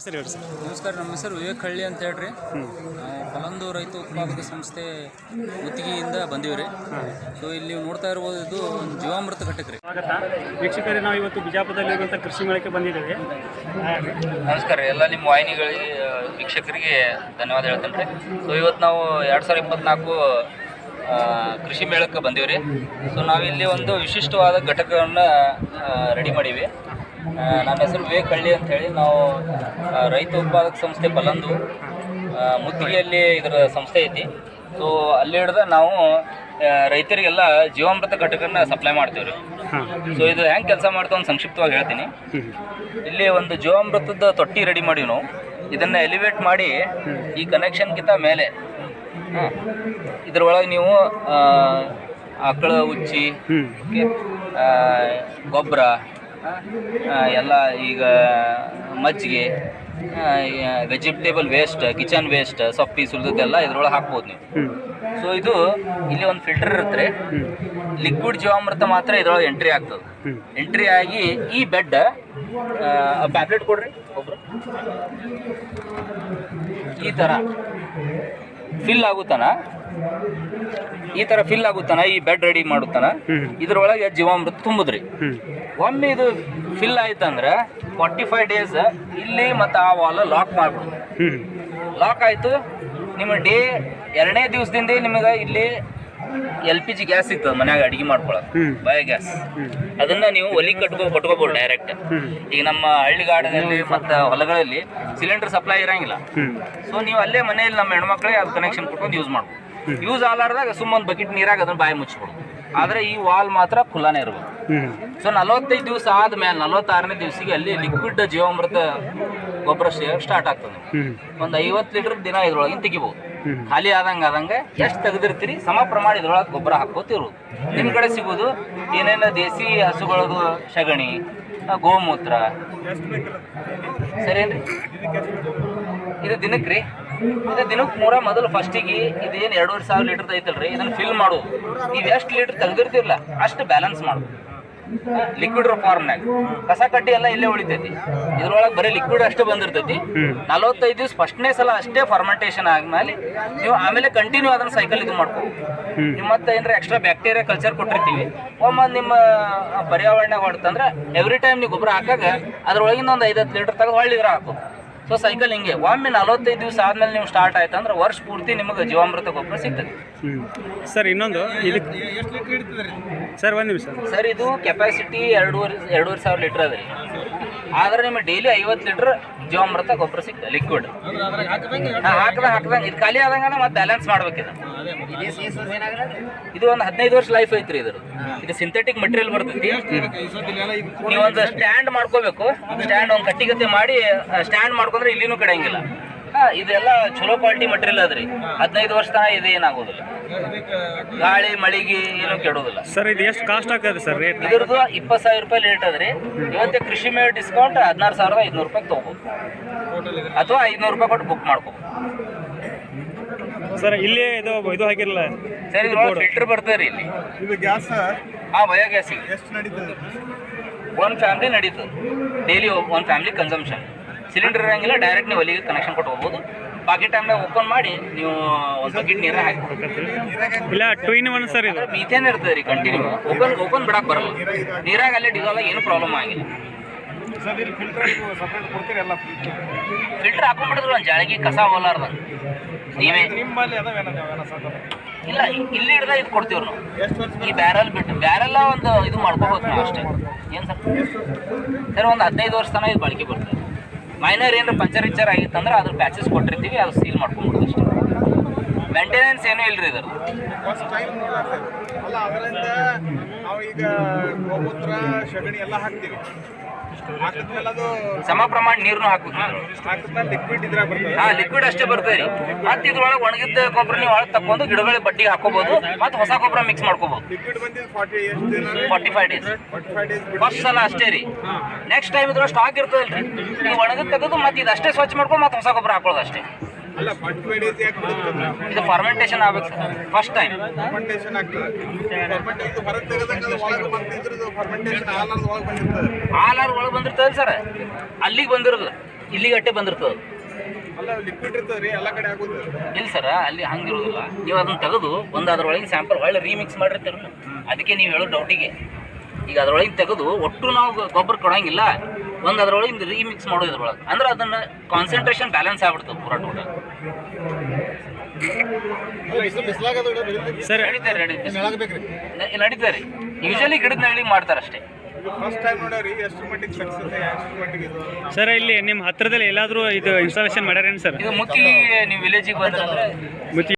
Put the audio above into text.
ಹೆಸರು ಹೇಳಿ ಸರ್. ನಮಸ್ಕಾರ ನಮ್ಮ ಹೆಸರು ವಿವೇಕ್ ಹಳ್ಳಿ ಅಂತ ಹೇಳ್ರಿ. ನಾವು ಫಲಂದು ರೈತ ಉತ್ಪಾದಕ ಸಂಸ್ಥೆ ಗುತ್ತಿಗೆಯಿಂದ ಬಂದೀವಿ ರೀ. ಸೊ ಇಲ್ಲಿ ನೀವು ನೋಡ್ತಾ ಇರ್ಬೋದು ಇದು ಒಂದು ಜೀವಾಮೃತ ಘಟಕ ರೀ ಸ್ವಾಗತ. ವೀಕ್ಷಕರೇ ನಾವು ಇವತ್ತು ಬಿಜಾಪುರದಲ್ಲಿರುವಂಥ ಕೃಷಿ ಮೇಳಕ್ಕೆ ಬಂದಿದ್ದೇವೆ. ನಮಸ್ಕಾರ ರೀ. ಎಲ್ಲ ನಿಮ್ಮ ವಾಹಿನಿಗಳಿಗೆ ವೀಕ್ಷಕರಿಗೆ ಧನ್ಯವಾದ ಹೇಳ್ತೇನೆ ರೀ. ಸೊ ಇವತ್ತು ನಾವು ಎರಡು ಸಾವಿರದ ಇಪ್ಪತ್ನಾಲ್ಕು ಕೃಷಿ ಮೇಳಕ್ಕೆ ಬಂದೀವಿ ರೀ. ಸೊ ನಾವಿಲ್ಲಿ ಒಂದು ವಿಶಿಷ್ಟವಾದ ಘಟಕವನ್ನು ರೆಡಿ ಮಾಡೀವಿ. ನನ್ನ ಹೆಸರು ವಿವೇಕ್ ಹಳ್ಳಿ ಅಂತ ಹೇಳಿ. ನಾವು ರೈತ ಉತ್ಪಾದಕ ಸಂಸ್ಥೆ ಬಲಂದು ಮುತ್ತಿಗೆಯಲ್ಲಿ ಇದರ ಸಂಸ್ಥೆ ಐತಿ. ಸೊ ಅಲ್ಲಿ ಹಿಡ್ದು ನಾವು ರೈತರಿಗೆಲ್ಲ ಜೀವಾಮೃತ ಘಟಕನ ಸಪ್ಲೈ ಮಾಡ್ತೀವಿ ರೀ. ಸೊ ಇದು ಹೆಂಗೆ ಕೆಲಸ ಮಾಡ್ತೇವೆ ಅಂತ ಸಂಕ್ಷಿಪ್ತವಾಗಿ ಹೇಳ್ತೀನಿ. ಇಲ್ಲಿ ಒಂದು ಜೀವಾಮೃತದ ತೊಟ್ಟಿ ರೆಡಿ ಮಾಡಿವಿ ನಾವು. ಇದನ್ನ ಎಲಿವೇಟ್ ಮಾಡಿ ಈ ಕನೆಕ್ಷನ್ಗಿಂತ ಮೇಲೆ. ಇದರೊಳಗೆ ನೀವು ಆಕಳ ಉಚ್ಚಿ ಗೊಬ್ಬರ ಎಲ್ಲ ಈಗ ಮಜ್ಜಿಗೆ ವೆಜಿಟೇಬಲ್ ವೇಸ್ಟ್ ಕಿಚನ್ ವೇಸ್ಟ್ ಸೊಪ್ಪಿ ಸುಲಿದೆಲ್ಲ ಇದ್ರೊಳಗೆ ಹಾಕ್ಬೋದು ನೀವು. ಸೊ ಇದು ಇಲ್ಲಿ ಒಂದು ಫಿಲ್ಟರ್ ಇರುತ್ತೆ ಲಿಕ್ವಿಡ್ ಜೀವಾಮೃತ ಮಾತ್ರ ಇದ್ರೊಳಗೆ ಎಂಟ್ರಿ ಆಗ್ತದೆ. ಎಂಟ್ರಿ ಆಗಿ ಈ ಬೆಡ್ ಪ್ಯಾಪ್ಲೆಟ್ ಕೊಡ್ರಿ ಒಬ್ರು. ಈ ಥರ ಫಿಲ್ ಆಗುತ್ತಾನ? ಈ ತರ ಫಿಲ್ ಆಗುತ್ತಾನ? ಈ ಬೆಡ್ ರೆಡಿ ಮಾಡುತ್ತಾನ. ಇದ್ರೊಳಗೆ ಜೀವಾಮೃತ ತುಂಬುದ್ರಿ. ಒಮ್ಮೆ ಇದು ಫಿಲ್ ಆಯ್ತಂದ್ರೆ ಫಾರ್ಟಿ ಫೈವ್ ಡೇಸ್ ಇಲ್ಲಿ ಮತ್ತೆ ಆ ವಾಲ್ ಲಾಕ್ ಮಾಡ್ಬಿಡು. ಲಾಕ್ ಆಯಿತು. ನಿಮ್ಮ ಡೇ ಎರಡನೇ ದಿವಸದಿಂದ ನಿಮಗೆ ಇಲ್ಲಿ ಎಲ್ ಪಿ ಜಿ ಗ್ಯಾಸ್ ಇತ್ತು ಮನ್ಯಾಗ ಅಡಿಗೆ ಮಾಡ್ಕೊಳ. ಬಯೋ ಗ್ಯಾಸ್ ಅದನ್ನ ನೀವು ಒಲಿ ಕಟ್ಕೊ ಕಟ್ಕೋಬಹುದು ಡೈರೆಕ್ಟ್ ಈಗ ನಮ್ಮ ಹಳ್ಳಿಗಾಡದಲ್ಲಿ ಮತ್ತು ಹೊಲಗಳಲ್ಲಿ ಸಿಲಿಂಡರ್ ಸಪ್ಲೈ ಇರಂಗಿಲ್ಲ. ಸೊ ನೀವು ಅಲ್ಲೇ ಮನೆಯಲ್ಲಿ ನಮ್ಮ ಹೆಣ್ಮಕ್ಳೇ ಅದು ಕನೆಕ್ಷನ್ ಕೊಟ್ಕೊಂಡು ಯೂಸ್ ಮಾಡ್ಬೋದು. ಯೂಸ್ ಆಲಾರ್ದಾಗ ಸುಮ್ಮನೆ ಬಕೆಟ್ ನೀರಾಗ ಅದನ್ನ ಬಾಯಿ ಮುಚ್ಚಿಬಿಡು ಆದ್ರೆ ಈ ವಾಲ್ ಮಾತ್ರ ಖುಲ್ಲಾನೇ ಇರಬಹುದು ಸೊ ನಲವತ್ತೈದು ದಿವಸ ಆದ್ಮೇಲೆ ನಲವತ್ತಾರನೇ ದಿವಸಿಗೆ ಅಲ್ಲಿ ಲಿಕ್ವಿಡ್ ಜೀವಾಮೃತ ಗೊಬ್ಬರ ಸ್ಟಾರ್ಟ್ ಆಗ್ತದೆ. ಒಂದು ಐವತ್ತು ಲೀಟರ್ ದಿನ ಇದ್ರೊಳಗಿನ ತೆಗಿಬಹುದು ಖಾಲಿ ಆದಂಗ ಆದಂಗ ಎಷ್ಟು ತೆಗೆದಿರ್ತೀರಿ? ಸಮ ಪ್ರಮಾಣ ಇದ್ರೊಳಗೆ ಗೊಬ್ಬರ ಹಾಕೋತಿರೋದು ನಿಮ್ಮ ಕಡೆ ಸಿಗೋದು ಏನೇನು ದೇಸಿ ಹಸುಗಳದು ಸಗಣಿ ಆ, ಗೋಮೂತ್ರ. ಸರಿಯೇನ್ರಿ ಇದು ದಿನಕ್ಕೆ ರೀ? ಇದು ದಿನಕ್ಕೆ ಮೂರ ಮೊದಲು ಫಸ್ಟಿಗೆ ಇದೇನು ಎರಡೂವರೆ ಸಾವಿರ ಲೀಟರ್ ಐತಲ್ರಿ ಇದನ್ನ ಫಿಲ್ ಮಾಡೋದು ನೀವು ಎಷ್ಟು ಲೀಟರ್ ತೆಗೆದಿರ್ತಿರಲ್ಲ ಅಷ್ಟು ಬ್ಯಾಲೆನ್ಸ್ ಮಾಡೋದು ಲಿಕ್ವಿಡ್ ಫಾರ್ಮ್ನಾಗ ಕಸ ಕಡ್ಡಿ ಎಲ್ಲ ಇಲ್ಲೇ ಉಳಿತೈತಿ. ಇದ್ರೊಳಗೆ ಬರೀ ಲಿಕ್ವಿಡ್ ಅಷ್ಟೇ ಬಂದಿರ್ತೈತಿ. ನಲವತ್ತೈದು ದಿವಸ ಫಸ್ಟ್ನೇ ಸಲ ಅಷ್ಟೇ ಫಾರ್ಮೆಂಟೇಷನ್ ಆದ್ಮೇಲೆ ನೀವು ಆಮೇಲೆ ಕಂಟಿನ್ಯೂ ಅದನ್ನ ಸೈಕಲ್ ಇದು ಮಾಡ್ಕೋ. ನಿಮ್ಮ ನೀವು ಮತ್ತೆ ಏನಾರ ಎಕ್ಸ್ಟ್ರಾ ಬ್ಯಾಕ್ಟೀರಿಯಾ ಕಲ್ಚರ್ ಕೊಟ್ಟಿರ್ತೀವಿ. ಒಮ್ಮೆ ನಿಮ್ಮ ಪರ್ಯಾವರಣ ಹೊಡ್ತಂದ್ರೆ ಎವ್ರಿ ಟೈಮ್ ನೀವು ಗೊಬ್ಬರ ಹಾಕಾಗ ಅದ್ರೊಳಗಿನ ಒಂದು ಐದತ್ತು ಲೀಟರ್ ತೆಗೆದು ಹೊಳ್ಳಿ ಇದ್ರ ಹಾಕು ಸೊ ಸೈಕಲ್ ಹಿಂಗೆ. ಒಮ್ಮೆ ನಲವತ್ತೈದು ದಿವಸ ಆದ್ಮೇಲೆ ನೀವು ಸ್ಟಾರ್ಟ್ ಆಯ್ತು ಅಂದ್ರೆ ವರ್ಷ ಪೂರ್ತಿ ನಿಮಗೆ ಜೀವಾಮೃತ ಗೊಬ್ಬರ ಸಿಗ್ತದೆ. ಸರ್ ಇನ್ನೊಂದು ಇದಕ್ಕೆ ಸರ್ ಒಂದು ನಿಮಿಷ. ಸರ್ ಇದು ಕೆಪಾಸಿಟಿ ಎರಡೂವರೆ ಎರಡೂವರೆ ಸಾವಿರ ಲೀಟರ್ ಅದ ರೀ. ಆದ್ರೆ ನಿಮಗೆ ಡೈಲಿ ಐವತ್ತು ಲೀಟರ್ ಜೀವಾಮೃತ ಗೊಬ್ಬರ ಸಿಗ್ತದೆ ಲಿಕ್ವಿಡ್ ಹಾಕದ ಹಾಕದಂಗೆ. ಇದು ಖಾಲಿ ಆದಂಗ ಮತ್ತೆ ಬ್ಯಾಲೆನ್ಸ್ ಮಾಡ್ಬೇಕಿದೆ ಇದು ಒಂದು ಹದಿನೈದು ವರ್ಷ ಲೈಫ್ ಐತ್ರಿ ಇದ್ರ ಇದು ಸಿಂಥೆಟಿಕ್ ಮಟೀರಿಯಲ್ ಬರ್ತೈತಿ. ನೀವೊಂದು ಒಂದು ಸ್ಟ್ಯಾಂಡ್ ಮಾಡ್ಕೋಬೇಕು. ಸ್ಟ್ಯಾಂಡ್ ಒಂದು ಕಟ್ಟಿಗತೆ ಮಾಡಿ ಸ್ಟ್ಯಾಂಡ್ ಮಾಡ್ಕೊಂಡ್ರೆ ಇಲ್ಲಿನೂ ಕಡೆಯಂಗಿಲ್ಲ ಇದೆಲ್ಲ ಚಲೋ ಕ್ವಾಲಿಟಿ ಮಟೀರಿಯಲ್ ಅದ್ರಿ ಹದಿನೈದು ವರ್ಷ ತನಕ ಇದು ಏನಾಗೋದಿಲ್ಲ. ಗಾಳಿ ಮಳಿಗೆ ಏನು ಕೆಡೋದಿಲ್ಲ. ಸರ್ ಇದು ಎಷ್ಟು ಕಾಸ್ಟ್ ಆಗ್ತದೆ ಸರ್ ರೇಟ್ ಇದ್ರದ್ದು ಇಪ್ಪತ್ತು ಸಾವಿರ ರೂಪಾಯಿ ರೇಟ್ ಅದ್ರಿ ಇವತ್ತೆ ಕೃಷಿ ಮೇಲೆ ಡಿಸ್ಕೌಂಟ್ ಹದಿನಾರು ಸಾವಿರದ ಐದುನೂರು ರೂಪಾಯಿ ತೊಗೋಬೋದು. ಅಥವಾ ಐದುನೂರು ರೂಪಾಯಿ ಕೊಟ್ಟು ಬುಕ್ ಮಾಡ್ಕೋಬೋದು ಸರ್ ಇಲ್ಲಿ ಇದು ಇದು ಹಾಕಿರಲ್ಲ? ಸರ್ ಇದು ಫಿಲ್ಟರ್ ಬರ್ತದೆ ರೀ ಇಲ್ಲಿ. ಇದು ಗ್ಯಾಸ್ ಹಾಂ ಬಯೋಗ್ಯಾಸ್ ಎಷ್ಟು ನಡೀತದೆ? ಒಂದು ಫ್ಯಾಮಿಲಿ ನಡೀತದೆ. ಡೈಲಿ ಒಂದು ಫ್ಯಾಮಿಲಿ ಕನ್ಸಂಪ್ಷನ್ ಸಿಲಿಂಡರ್ ಇರೋಂಗಿಲ್ಲ ಡೈರೆಕ್ಟ್ ನೀವು ಅಲ್ಲಿಗೆ ಕನೆಕ್ಷನ್ ಕೊಟ್ಟು ಹೋಗ್ಬೋದು. ಬಾಕಿ ಟೈಮ್ನಾಗ ಓಪನ್ ಮಾಡಿ ನೀವು ಒಂದು ಬಕೆಟ್ ನೀರ ಹಾಕಿ ಇಲ್ಲ ಟೂ ಇನ್ ಒನ್ ಸರ್ ಇದು. ಮೀಥೇನ್ ಇರ್ತದೆ ರೀ ಕಂಟಿನ್ಯೂ ಓಪನ್ ಓಪನ್ ಬಿಡಕ್ಕೆ ಬರಲ್ಲ. ನೀರಾಗ ಅಲ್ಲೇ ಡಿಸಾಲ್ ಏನು ಪ್ರಾಬ್ಲಮ್ ಆಗಿಲ್ಲ ಸರ್ ಇಲ್ಲಿ ಫಿಲ್ಟರ್ ಸಪ್ರೇಟ್ ಕೊಡ್ತೀರಿ ಎಲ್ಲ ಫಿಲ್ಟರ್ ಹಾಕೊಂಡ್ಬಿಡಿದ್ರು ಒಂದು ಜಾಳಿಗೆ ಕಸ ಹೋಲಾರ್ದಂಗೆ ನೀವೇ. ಇಲ್ಲ ಇಲ್ಲಿ ಹಿಡ್ದ ಇದು ಕೊಡ್ತೀವ್ರು ನಾವು. ಈ ಬ್ಯಾರಲ್ ಬಿಟ್ಟು ಬ್ಯಾರೆಲ್ಲ ಒಂದು ಇದು ಮಾಡ್ಕೋಬೋದು ನಾವು ಅಷ್ಟೇ. ಏನು ಸರ್? ಸರ್ ಒಂದು ಹದಿನೈದು ವರ್ಷ ತನಕ ಇದು ಬಳಕೆ ಬರ್ತದೆ. ಮೈನರ್ ಏನಾರ ಪಂಚರ್ ಗಿಂಚರ್ ಆಗಿತ್ತಂದ್ರೆ ಅದ್ರ ಪ್ಯಾಚಸ್ ಕೊಟ್ಟಿರ್ತೀವಿ, ಅದು ಸೀಲ್ ಮಾಡ್ಕೊಂಡ್ಬಿಡೋದು ಅಷ್ಟೇ. ಮೇಂಟೆನೆನ್ಸ್ ಏನೂ ಇಲ್ರಿ ಇದರ ಅಲ್ಲ, ಅದರಿಂದ ಈಗ ಗೋಮೂತ್ರ, ಸಗಣಿ ಎಲ್ಲ ಹಾಕ್ತೀವಿ. ಸಮ ಪ್ರಮಾಣ ನೀರನ್ನು ಹಾಕ್ಬೇಕು ಹಾ ಲಿಕ್ವಿಡ್ ಅಷ್ಟೇ ಬರ್ತದೆ ರೀ. ಮತ್ತೆ ಇದ್ರೊಳಗೆ ಒಣಗಿದ್ದ ಗೊಬ್ಬರ ನೀವು ಒಳಗೆ ತಕೊಂಡು ಗಿಡಗಳಿಗೆ ಬಡ್ಡಿಗೆ ಹಾಕೋಬಹುದು ಮತ್ತೆ ಹೊಸ ಗೊಬ್ಬರ ಮಿಕ್ಸ್ ಮಾಡ್ಕೋಬಹುದು ಫಾರ್ಟಿ ಫೈವ್ ಡೇಸ್ ಫಸ್ಟ್ ಸಲ ಅಷ್ಟೇ ರೀ. ನೆಕ್ಸ್ಟ್ ಟೈಮ್ ಇದ್ರ ಸ್ಟಾಕ್ ಇರ್ತದಲ್ರಿ. ನೀವು ಒಣಗಿದ ತೆಗೆದು ಮತ್ತೆ ಇದು ಅಷ್ಟೇ ಸ್ವಚ್ಛ ಮಾಡ್ಕೊಂಡು ಮತ್ತೆ ಹೊಸ ಗೊಬ್ಬರ ಹಾಕೊಳ್ಳೋದು ಅಷ್ಟೇ. ಇದು ಫರ್ಮೆಂಟೇಷನ್ ಆಗ್ಬೇಕು ಫಸ್ಟ್ ಟೈಮ್ ಫರ್ಮೆಂಟೇಷನ್ ಆಗ್ತದೆ. ಫರ್ಮೆಂಟೇಷನ್ ಹೊರಗೆ ತೆಗೆದಾಗ ಒಳಗೆ ಬಂದಿದ್ರದ್ದು ಫರ್ಮೆಂಟೇಷನ್ ಹಾಲಾರ್ದು ಒಳಗೆ ಬಂದಿರ್ತದೆ. ಆಲಾರ್ ಒಳಗೆ ಬಂದಿರ್ತದೆ ಸರ್ ಅಲ್ಲಿಗೆ ಬಂದಿರಲ್ಲ ಇಲ್ಲಿಗೆ ಅಟ್ಟೆ ಬಂದಿರ್ತದೆ ಅಲ್ಲ ಲಿಕ್ವಿಡ್ ಇರ್ತದೆ ರೀ ಎಲ್ಲ ಕಡೆ ಆಗೋದು ಇಲ್ಲ ಸರ್ ಅಲ್ಲಿ ಹಂಗಿರೋದಿಲ್ಲ ನೀವು ಅದನ್ನ ತೆಗೆದು ಒಂದು ಅದ್ರೊಳಗೆ ಸ್ಯಾಂಪಲ್ ಒಳ್ಳೆ ರೀಮಿಕ್ಸ್ ಮಾಡಿರ್ತೀರಲ್ಲ. ಅದಕ್ಕೆ ನೀವು ಹೇಳೋ ಡೌಟಿಗೆ ಈಗ ಅದ್ರೊಳಗೆ ತೆಗೆದು ಒಟ್ಟು ನಾವು ಗೊಬ್ಬರ ಕೊಡಂಗಿಲ್ಲ. ಒಂದು ಅದ್ರೊಳಗೆ ರೀಮಿಕ್ಸ್ ಮಾಡೋದು ಇದ್ರೊಳಗೆ. ಅಂದ್ರೆ ಅದನ್ನ ಕಾನ್ಸಂಟ್ರೇಷನ್ ಬ್ಯಾಲೆನ್ಸ್ ಆಗ್ಬಿಡ್ತದೆ ಪೂರ ಟೋಟಲ್ ಸರ್. ನಡೀತಾರೆ ನಡೀತಾರೆ ನಡೀತಾರೆ ಯೂಶಲಿ ಗಿಡದ ನೆರಳಿಗೆ ಮಾಡ್ತಾರೆ ಅಷ್ಟೇ. ಸರ್ ಇಲ್ಲಿ ನಿಮ್ಮ ಹತ್ರದಲ್ಲಿ ಎಲ್ಲಾದರೂ ಇದು ಇನ್ಸ್ಟಾಲೇಷನ್ ಮಾಡ್ಯಾರೇನು ಸರ್? ಇದು ಮುಖ್ಯ ನೀವು ವಿಲೇಜಿಗೆ ಬಂದ್ರೆ ಮುತ್ತಿ